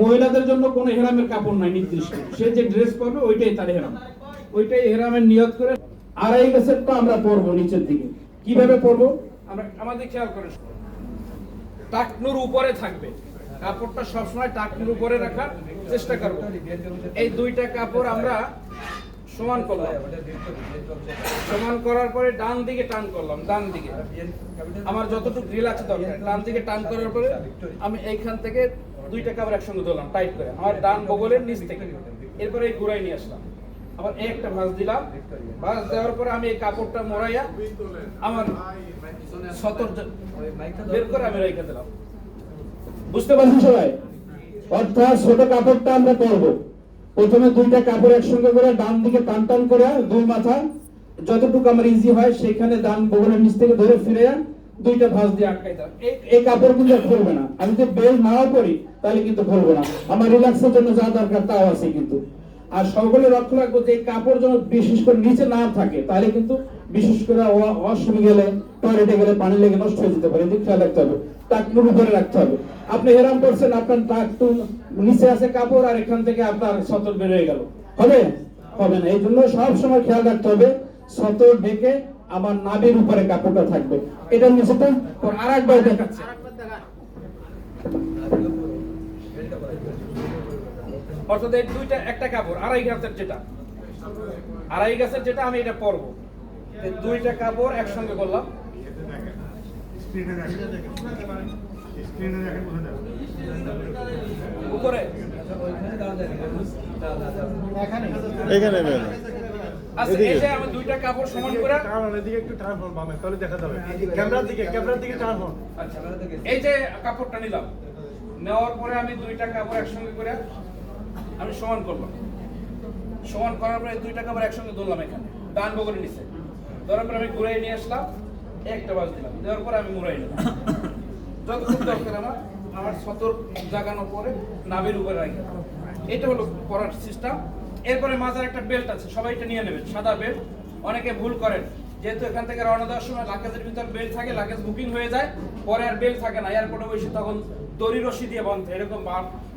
মহিলাদের জন্য কোনো হেরামের কাপড় নাই, নির্দিষ্ট। সে যে ড্রেস পরবে, ওইটাই তার হেরাম ওইটাই হেরামের নিয়ত করে আড়াই গেছের তো আমরা পরবো নিচের দিকে। কীভাবে পরবো? আমরা আমাদের খেয়াল করে টাকনুর উপরে থাকবে। কাপড়টা সবসময় টাকনুর উপরে রাখার চেষ্টা করব। এই দুইটা কাপড় আমরা সমান করলাম। সমান করার পরে ডান দিকে টান করলাম, ডান দিকে। আমার যতটুকু গ্রিল আছে দরকার, ডান দিকে টান করার পরে আমি এইখান থেকে দুইটা কাপড় একসঙ্গে ধরলাম টাইট করে। আমার ডান বগলের নিচ থেকে। এরপরে এই গুড়াই নিয়ে আসলাম। আবার একটা ভাঁজ দিলাম। ভাঁজ দেওয়ার পরে আমি এই কাপড়টা মোড়াইয়া আমার সতর বের করে আমি রেখে দিলাম। বুঝতে পারছি সবাই? অর্থাৎ ছোট কাপড়টা আমরা পরবো। প্রথমে দুইটা কাপড় একসঙ্গে করে ডান দিকে টান টান করে দুই মাথা যতটুকু আমার ইজি হয়, সেখানে ডান বগলের নিচ থেকে ধরে ফিরে দুইটা ভাঁজ দিয়ে আটকাই দাও এই কাপড় কিন্তু খুলবে না। আমি যদি বেল নাও করি তাহলে কিন্তু খুলবে না। আমার রিল্যাক্সের জন্য যা দরকার তাও আছে কিন্তু। আর সকলে লক্ষ্য রাখব যে কাপড় যেন বিশেষ করে নিচে না থাকে, তাহলে কিন্তু বিশেষ করে ওয়াশরুমে গেলে টয়লেটে গেলে পানি লেগে নষ্ট হয়ে যেতে পারে। খেয়াল রাখতে হবে। টাকনুর উপরে রাখতে হবে। আপনি হেরাম করছেন, আপনার টাকটু নিচে আছে কাপড়, আর এখান থেকে আপনার সতর বের হয়ে গেল। হবে? হবে না। এই জন্য সবসময় খেয়াল রাখতে হবে, সতর ঢেকে আমার নাভির উপরে কাপড়টা থাকবে। এটা নিচে তো। আর একবার দেখাচ্ছে। অর্থাৎ এই দুইটা একটা কাপড় আড়াই গাছের যেটা। আড়াই গাছের যেটা আমি এটা পরবো। দুইটা কাপড় একসঙ্গে করলাম। স্ক্রিনে দেখেন। স্ক্রিনে দেখেন বোঝা যাবে। উপরে। এখানে এই যে আমি কাপড়টা নিলাম। নেওয়ার পরে দুইটা কাপড় একসঙ্গে করে আমি সমান করলাম। সমান করার পরে দুইটা কাপড় একসঙ্গে ধরলাম এখানে। ডান বগলে নিচে ধরার পরে আমি ঘুরাই নিয়ে আসলাম। একটা বাজ দিলাম। দেওয়ার পরে আমি মুড়াই নিলাম। যতক্ষণ দরকার আমার আমার সতর জাগানোর পরে নাভির উপরে রাখি। এটা হলো পড়ার সিস্টেম এরপরে মাথার একটা বেল্ট আছে সবাই এটা নিয়ে নেবেন সাদা বেল্ট অনেকে ভুল করেন যেহেতু এখান থেকে রওনা দেওয়ার সময় লাগেজের ভিতর বেল্ট থাকে লাগেজ বুকিং হয়ে যায় পরে আর বেল্ট থাকে না এয়ারপোর্টে বসে তখন দড়ি রশি দিয়ে বন্ধ এরকম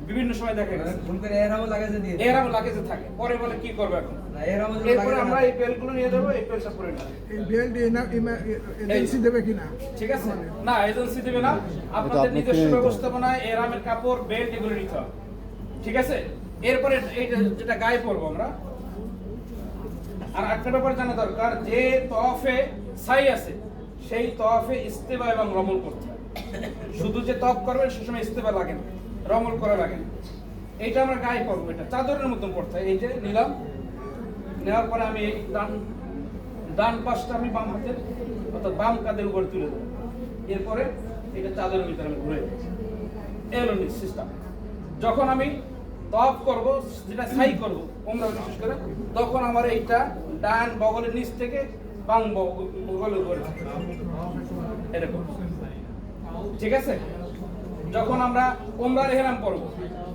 বিভিন্ন সময় দেখা গেছে। ভুল করে এরামও লাগাইছে দিয়ে এরাম লাগেজে থাকে পরে বলে কি করবে এখন? না এরামও যদি এরপরে আমরা না। এই বেল্টগুলো নিয়ে যাব এই বেল্টটা পরে নেব। এই বেল্ট এজেন্সি দেবে কিনা? ঠিক আছে? না এজেন্সি দেবে না। আপনাদের নিজস্ব। ব্যবস্থাপনায় এরামের কাপড় বেল্ট এগুলো নিতে হবে। ঠিক আছে? এরপরে এইটা যেটা গায়ে পরবো আমরা, আর একটা ব্যাপার জানা দরকার, যে তফে সাই আছে, সেই তফে ইস্তেবা এবং রমল করতে শুধু যে তফ করবেন, সে সময় ইস্তেবা লাগে না, রমল করা লাগে না। এইটা আমরা গায়ে পরবো এটা চাদরের মতন হয়। এই যে নিলাম, নেওয়ার পরে আমি এই ডান ডান পাশটা আমি বাম হাতের অর্থাৎ বাম কাঁধের উপরে তুলে দেবো। এরপরে এটা চাদরের ভিতরে আমি ঘুরে এলো সিস্টেম। যখন আমি তফ করব যেটা সাই করব ওমরা বিশেষ করে তখন আমার এইটা ডান বগলের নিচ থেকে বাম বগ- বগলের উপরে। এরকম। ঠিক আছে? যখন আমরা ওমরার হেরাম করব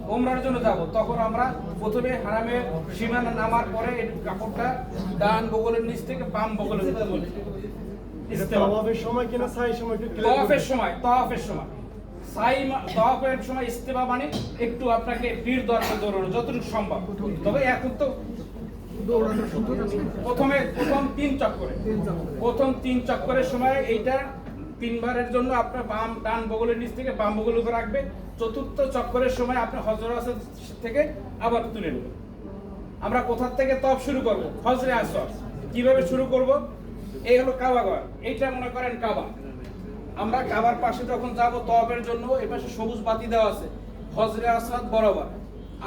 ওমরার জন্য যাব তখন আমরা প্রথমে হারামের সীমানা নামার পরে এই কাপড়টা ডান বগলের নিচ থেকে বাম বগলের ইস্তেমা। তওয়াফের সময় কিনা সাই সময় clear সময় তওয়াফের সময়। সাই মা- তওয়াফের সময় ইস্তেমা মানে একটু আপনাকে ভিড় দরকার দৌড়ানো যতটুকু সম্ভব। তবে এখন তো প্রথমে প্রথম তিন চক্করে। প্রথম তিন চক্করের সময় এইটা তিনবারের জন্য আপনার বাম ডান বগলের নিচ থেকে বাম বগল উপরে রাখবে। চতুর্থ চক্করের সময় আপনি হজর আসর থেকে আবার তুলে নেবেন। আমরা কোথা থেকে তপ শুরু করব? হজরে আসর। কীভাবে শুরু করব? এই হলো কাবা ঘর। এইটা মনে করেন কাবা। আমরা কাবার পাশে যখন যাব তপের জন্য, এই পাশে সবুজ বাতি দেওয়া আছে। হজরে আসাদ বরাবর।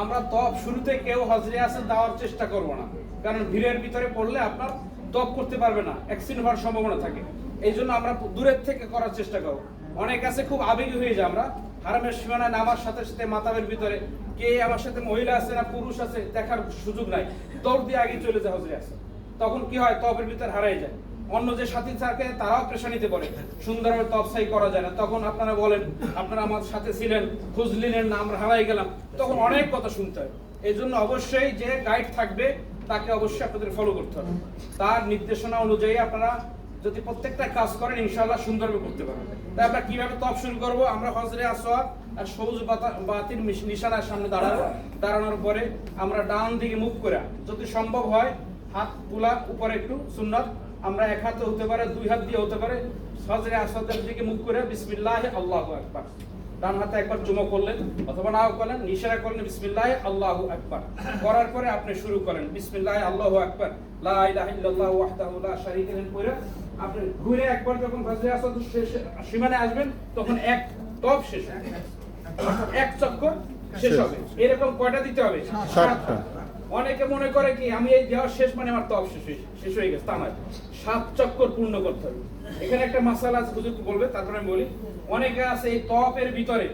আমরা তপ শুরুতে কেউ হজরে আসাদ দেওয়ার চেষ্টা করব না। কারণ ভিড়ের ভিতরে পড়লে আপনার তপ করতে পারবে না অ্যাক্সিডেন্ট হওয়ার সম্ভাবনা থাকে। এই জন্য আমরা দূরের থেকে করার চেষ্টা করব। অনেক আছে খুব আবেগী হয়ে যায় আমরা। হারামের সীমানায় নামার সাথে সাথে মাতাবের ভিতরে কে আমার সাথে মহিলা আছে না পুরুষ আছে, দেখার সুযোগ নাই। দৌড় দিয়ে আগে চলে যায় হজরে আসে তখন কি হয়? তপের ভিতর হারাই যায়। অন্য যে সাথী থাকে, তারাও প্রেশা নিতে পারে। সুন্দরভাবে তফসাই করা যায় না। তখন আপনারা বলেন, আপনারা আমার সাথে ছিলেন, খুঁজলিনের নাম হারাই গেলাম। তখন অনেক কথা শুনতে হয়। এই জন্য অবশ্যই যে গাইড থাকবে, তাকে অবশ্যই আপনাদের ফলো করতে হবে। তার নির্দেশনা অনুযায়ী আপনারা যদি প্রত্যেকটা কাজ করেন ইনশাল্লাহ সুন্দরভাবে করতে পারবেন। তাই আমরা কীভাবে তপ শুরু করব? আমরা হজরে আসওয়াদ আর সবুজ বাতা- বাতির নিশানার সামনে দাঁড়াবো। দাঁড়ানোর পরে আমরা ডান দিকে মুখ করে যদি সম্ভব হয়, হাত, তোলা উপরে একটু সুন্নত আমরা এক হাতে হতে পারে, দুই হাত দিয়ে হতে পারে। হজরে আসওয়াদের দিকে মুখ করে বিসমিল্লাহ আল্লাহু আকবার। ডান হাতে একবার চুমো করলেন, অথবা নাও করলেন নিশারা করলেন, বিসমিল্লাহ আল্লাহু আকবার। করার পরে আপনি শুরু করেন, বিসমিল্লাহ আল্লাহু আকবার। লা ইলাহা ইল্লাল্লাহু ওয়াহদাহু লা শারীকা লাহু। করে আপনি ঘুরে একবার যখন হজরে আসওয়াদ শেষ সীমানে আসবেন, তখন এক টপ শেষ এক চক্কর শেষ হবে। এরকম কয়টা দিতে হবে? সাতটা। অনেকে মনে করে কি, আমি এই দেওয়ার শেষ মানে আমার তপ শেষ শেষ হয়ে গেছে, তা নয়। সাত চক্কর পূর্ণ করতে হবে। এখানে একটা মাসালা আছে, হুজুর বলবে, তারপরে আমি বলি। অনেকে আছে এই তপের ভিতরে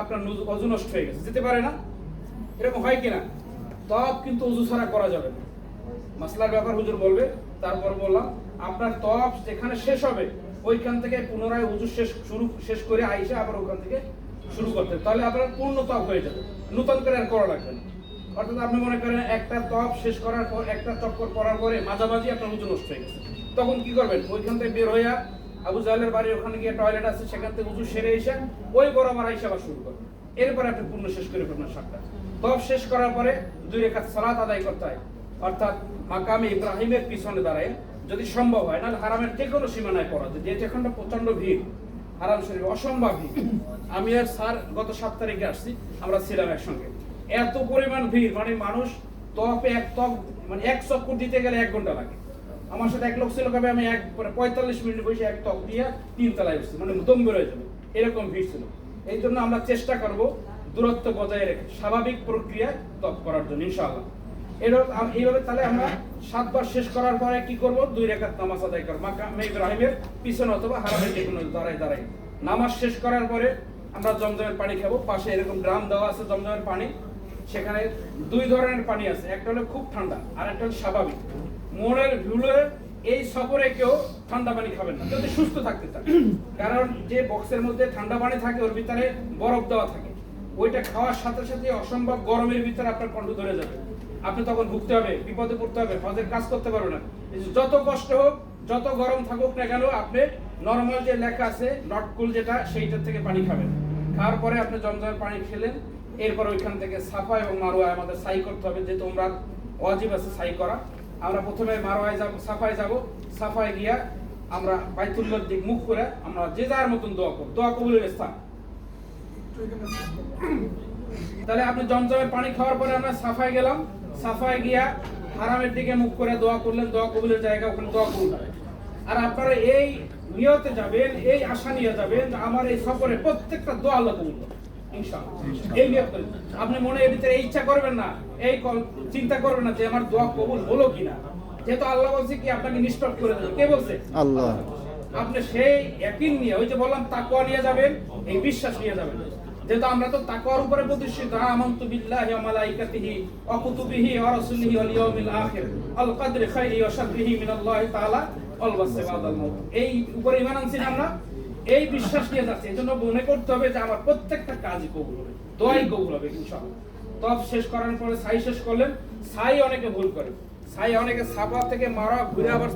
আপনার অজু নষ্ট হয়ে গেছে, যেতে পারে না? এরকম হয় কিনা? তপ কিন্তু উজু ছাড়া করা যাবে না। মাসলার ব্যাপার হুজুর বলবে, তারপর বললাম, আপনার তপ যেখানে শেষ হবে, ওইখান থেকে পুনরায় উজু শেষ শুরু শেষ করে আইসা আবার ওখান থেকে শুরু করতে। তাহলে আপনার পূর্ণ তপ হয়ে যাবে। নূতন করে আর করা লাগবে না। অর্থাৎ আপনি মনে করেন একটা তপ শেষ করার পর, একটা চক্কর করার পরে মাঝামাঝি আপনার উজু নষ্ট হয়ে গেছে। তখন কি করবেন? ওইখান থেকে বের হইয়া আবু জাহেলের বাড়ি ওখানে গিয়ে টয়লেট আছে, সেখান থেকে উজু সেরে এসে ওই বরাবর আইসা আবার শুরু করবেন। এরপরে আপনি পূর্ণ শেষ করে ফেলবেন সাতটা। তপ শেষ করার পরে দুই রেখাত সালাত আদায় করতে হয়। অর্থাৎ মাকামে ইব্রাহিমের পিছনে দাঁড়ায়। যদি সম্ভব হয়, নাহলে হারামের যে কোনো সীমানায় পড়া যায়। যেহেতু এখন প্রচণ্ড ভিড়, হারাম শরীফ অসম্ভব ভিড়। আমি আর স্যার গত সাত তারিখে আসছি, আমরা ছিলাম একসঙ্গে। এত পরিমাণ ভিড় মানে মানুষ তপে এক তপ মানে এক চক্কর দিতে গেলে এক ঘণ্টা লাগে। আমার সাথে এক লোক ছিল, কবে আমি এক মানে পঁয়তাল্লিশ মিনিট বসে এক টক দিয়ে তিন তলায় উঠছি মানে দম বেরোয় যাবে। এরকম ভিড় ছিল। এই জন্য আমরা চেষ্টা করব দূরত্ব বজায় রেখে, স্বাভাবিক প্রক্রিয়ায় তপ করার জন্য, ইনশাআল্লাহ। এরকম এইভাবে তাহলে আমরা সাতবার শেষ করার পরে কি করব? দুই রেখাত নামাজ আদায় করব। মাকামে ইব্রাহিমের পিছনে অথবা হারামের যে কোনো দাঁড়ায় দাঁড়ায় নামাজ শেষ করার পরে আমরা জমজমের পানি খাব। পাশে এরকম ড্রাম দেওয়া আছে, জমজমের পানি। সেখানে দুই ধরনের পানি আছে, একটা হলো খুব ঠান্ডা আর একটা হলো স্বাভাবিক। মনের ভুলে এই সফরে কেউ ঠান্ডা পানি খাবেন না যদি সুস্থ থাকতে চান কারণ যে বক্সের মধ্যে ঠান্ডা পানি থাকে, ওর ভিতরে বরফ দেওয়া থাকে। ওইটা খাওয়ার সাথে সাথে অসম্ভব গরমের ভিতরে আপনার কণ্ঠ ধরে যাবে। আপনি তখন ভুগতে হবে, বিপদে পড়তে হবে, হজের কাজ করতে পারবেন না। যত কষ্ট হোক, যত গরম থাকুক না কেন, আপনি নর্মাল যে লেখা আছে নটকুল যেটা, সেইটার থেকে পানি খাবেন। খাওয়ার পরে আপনি জমজমের পানি খেলেন এরপর ওইখান থেকে সাফা এবং মারোয়া আমাদের সাই করতে হবে যেহেতু আমরা ওয়াজিব আছে সাই করা। আমরা প্রথমে মারোয়ায় যাব, সাফায় যাব, সাফায় গিয়া আমরা বাইতুল্লার দিক মুখ করে আমরা যে যার মতন দোয়া করব। দোয়া কবুলের স্থান। তাহলে আপনি জমজমের পানি খাওয়ার পরে আমরা সাফায় গেলাম। সাফায় গিয়া হারামের দিকে মুখ করে দোয়া করলেন, দোয়া কবুলের জায়গা ওখানে দোয়া কবুল হবে আর আপনারা এই নিয়তে যাবেন, এই আশা নিয়ে যাবেন আমার এই সফরে প্রত্যেকটা দোয়া আল্লাহ কবুল এই আপনি মনে এর ভিতরে ইচ্ছা করবেন না এই চিন্তা করবেন না যে আমার দোয়া কবুল হলো কিনা। যেহেতু আল্লাহ বলছে কি আপনাকে নিষ্পাপ করে দেবে। কে বলছে? আল্লাহ। আপনি সেই একই নিয়ে ওই যে বললাম তাকওয়া নিয়ে যাবেন এই বিশ্বাস নিয়ে যাবেন। যেহেতু আমরা তো তাকওয়ার উপরে প্রতিষ্ঠিত। আমানতু বিল্লাহি ওয়া মালাইকাতিহি ওয়া কুতুবিহি ওয়া রাসূলিহি ওয়াল ইয়াউমিল আখির। আল কদরি খাইরি ওয়া শাররিহি মিনাল্লাহি তাআলা ওয়াল বাসি মাউত এই উপরে ঈমান আনছি আমরা? এই বিশ্বাস নিয়ে যাচ্ছি, এজন্য মনে করতে হবে যে আমার প্রত্যেকটা কাজই কবুল হবে, দোয়াই কবুল হবে ইনশাআল্লাহ। তব শেষ করার পরে সাই শেষ করলেন, সাই অনেকে ভুল করে, সাই অনেকে সাফা থেকে মারা, ঘুরে আবার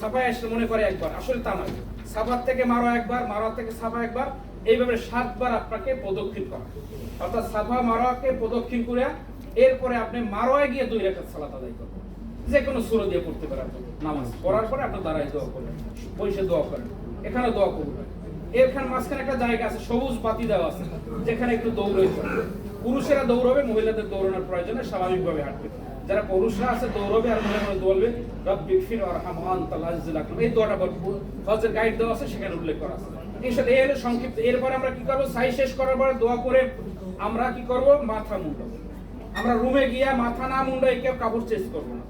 সাফায় আসলে মনে করে একবার, আসলে তা নয়। সাফার থেকে মারো একবার, মারা থেকে সাফা একবার, এইভাবে সাতবার আপনাকে প্রদক্ষিণ করা। অর্থাৎ সাফা মারোয়াকে প্রদক্ষিণ করে এরপরে আপনি মারোয়া গিয়ে দুই রেখাত সালাত আদায় করবেন। যে কোনো সুরো দিয়ে পড়তে পারেন নামাজ পড়ার পরে আপনি দাঁড়ায় দোয়া করবেন, বসে দোয়া করেন, এখানে দোয়া করবেন এখানে মাঝখানে একটা জায়গা আছে, সবুজ বাতি দেওয়া আছে, যেখানে একটু করবে পুরুষেরা দৌড়বে, মহিলাদের দৌড়ানোর প্রয়োজনে স্বাভাবিকভাবে হাঁটবে। যারা পুরুষরা আছে, দৌড়বে আর মনে দৌড়বে এই হজের গাইড দেওয়া আছে, সেখানে উল্লেখ করা আছে। সংক্ষিপ্ত। এরপরে আমরা কি করব? সাই শেষ করার পরে দোয়া করে আমরা কি করব? মাথা মুন্ডাবো আমরা রুমে গিয়া মাথা না মুন্ডাই কেউ কাপড় চেঞ্জ করব না,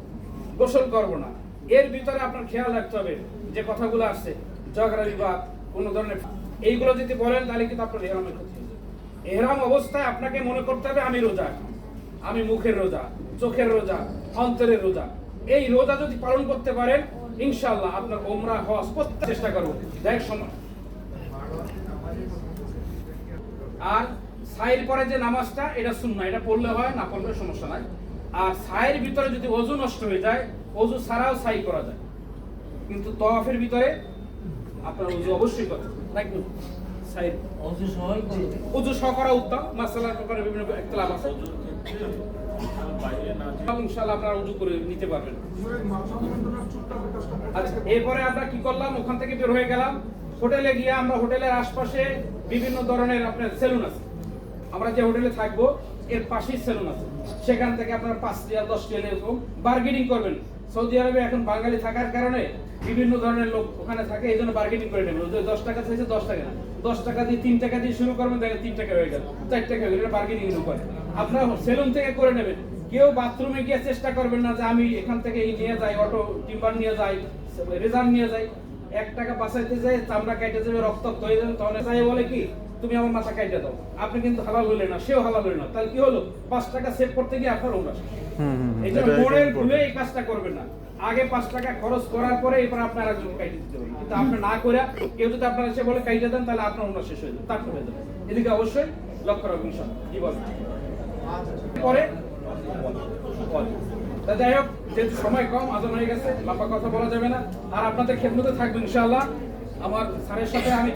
গোসল করব না। এর ভিতরে আপনার খেয়াল রাখতে হবে যে কথাগুলো আসছে, ঝগড়া বিবাদ কোন ধরনের এইগুলো যদি বলেন, তাহলে কিন্তু আপনার এহরামের ক্ষতি হবে এহরাম অবস্থায় আপনাকে মনে করতে হবে, আমি রোজা। আমি মুখের রোজা, চোখের রোজা, অন্তরের রোজা। এই রোজা যদি পালন করতে পারেন ইনশাল্লাহ আপনার ওমরা হজ প্রত্যেক চেষ্টা করব। দেখ সময়। আর সাইর পরে যে নামাজটা, এটা সুন্না এটা পড়লে হয়, না পড়লে সমস্যা নাই। আর সাইয়ের ভিতরে যদি অজু নষ্ট হয়ে যায় অজু ছাড়াও সাই করা যায়। কিন্তু তওয়াফের ভিতরে আপনার উজু অবশ্যই করেন। নাকি সাইড। অংশ সবাই করবে উজু সহ করা উত্তম। মাসালার ব্যাপারে বিভিন্ন ইখতিলাফ আছে। ইনশাআল্লাহ আপনারা উজু করে নিতে পারবেন। আচ্ছা এরপরে আমরা কি করলাম? ওখান থেকে বের হয়ে গেলাম। হোটেলে গিয়ে আমরা হোটেলের আশপাশে বিভিন্ন ধরনের আপনার সেলুন আছে। আমরা যে হোটেলে থাকব এর পাশেই সেলুন আছে। সেখান থেকে আপনার পাঁচ টিয়া দশ এরকম বার্গেনিং করবেন। সৌদি আরবে এখন বাঙালি থাকার কারণে বিভিন্ন ধরনের লোক ওখানে থাকে এই জন্য বার্গেনিং করে নেবেন দশ টাকা চাইছে দশ টাকা না। দশ টাকা দিয়ে তিন টাকা দিয়ে শুরু করবেন দেখেন তিন টাকা হয়ে গেল চার টাকা হয়ে গেল এটা বার্গেনিং করে আপনার সেলুন থেকে করে নেবেন। কেউ বাথরুমে গিয়ে চেষ্টা করবেন না যে আমি এখান থেকে এই নিয়ে যাই অটো টিম্বার নিয়ে যাই রেজার নিয়ে যাই। এক টাকা বাঁচাইতে যাই চামড়া কেটে যাবে রক্তাক্ত হয়ে যাবে তখন যাই বলে কি তুমি আমার মাথা কাটে দাও। আপনি কিন্তু হালাল হলেন না সেও হালাল হলেন না। তাহলে কি হলো? পাঁচ টাকা সেভ করতে গিয়ে আপনার ওটা এই জন্য মোড়ের ভুলে এই কাজটা করবেন না। আগে পাঁচ টাকা খরচ করার পরে এরপর আপনার একজন কাইটে দিতে হবে। কিন্তু আপনি না করে, কেউ যদি আপনার এসে বলে কাইটে দেন, তাহলে আপনার ওটা শেষ হয়ে যাবে, তারপর হয়ে যাবে। এদিকে অবশ্যই লক্ষ্য রাখবেন কি বলেন পরে তা যাই হোক, যেহেতু সময় কম, আজান হয়ে গেছে, লম্বা কথা বলা যাবে না। আর আপনাদের খেদমতে থাকবেন ইনশাআল্লাহ। আমার স্যারের সাথে আমি